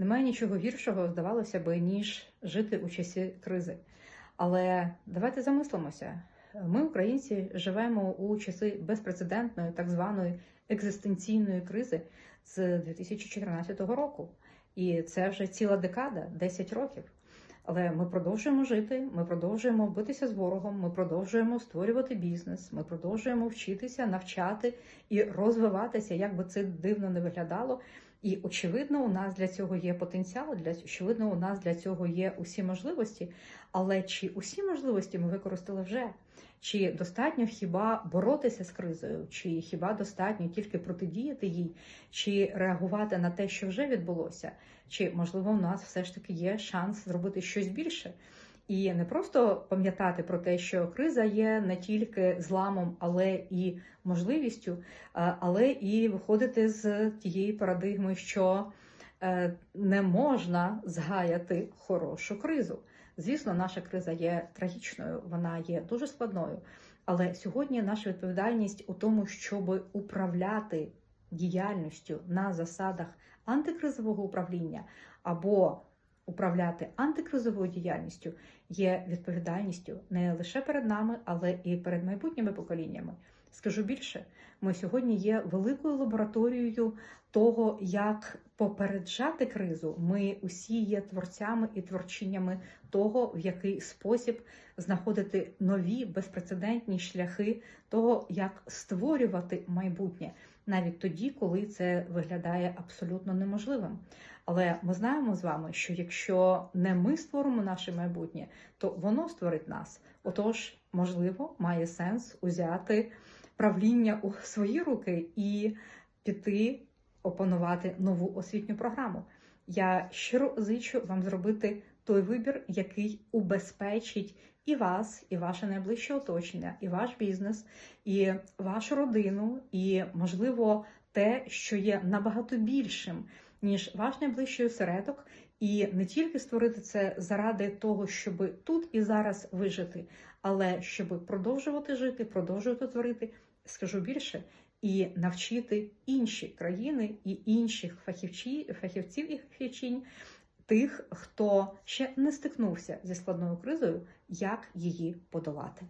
Немає нічого гіршого, здавалося би, ніж жити у часі кризи. Але давайте замислимося. Ми, українці, живемо у часи безпрецедентної так званої екзистенційної кризи з 2014 року. І це вже ціла декада, 10 років. Але ми продовжуємо жити, ми продовжуємо битися з ворогом, ми продовжуємо створювати бізнес, ми продовжуємо вчитися, навчати і розвиватися, як би це дивно не виглядало. І очевидно, у нас для цього є потенціал, для очевидно, у нас для цього є усі можливості. Але чи усі можливості ми використали вже? Чи достатньо хіба боротися з кризою, чи хіба достатньо тільки протидіяти їй, чи реагувати на те, що вже відбулося? Чи можливо у нас все ж таки є шанс зробити щось більше? І не просто пам'ятати про те, що криза є не тільки зламом, але і можливістю, але і виходити з тієї парадигми, що е, не можна згаяти хорошу кризу. Звісно, наша криза є трагічною, вона є дуже складною. Але сьогодні наша відповідальність у тому, щоб управляти діяльністю на засадах антикризового управління або управляти антикризовою діяльністю є відповідальністю не лише перед нами, але і перед майбутніми поколіннями. Скажу більше, ми сьогодні є великою лабораторією того, як попереджати кризу. Ми усі є творцями і творчиннями того, в який спосіб знаходити нові безпрецедентні шляхи того, як створювати майбутнє, навіть тоді, коли це виглядає абсолютно неможливим. Але ми знаємо з вами, що якщо не ми створимо наше майбутнє, то воно створить нас. Отож, можливо, має сенс узяти правління у свої руки і піти опанувати нову освітню програму. Я щиро зичу вам зробити той вибір, який убезпечить і вас, і ваше найближче оточення, і ваш бізнес, і вашу родину, і можливо те, що є набагато більшим ніж ваш найближчий осередок, і не тільки створити це заради того, щоб тут і зараз вижити, але щоб продовжувати жити, продовжувати творити, скажу більше, і навчити інші країни і інших фахівчі, фахівців і фахівчинь, тих, хто ще не стикнувся зі складною кризою, як її подолати.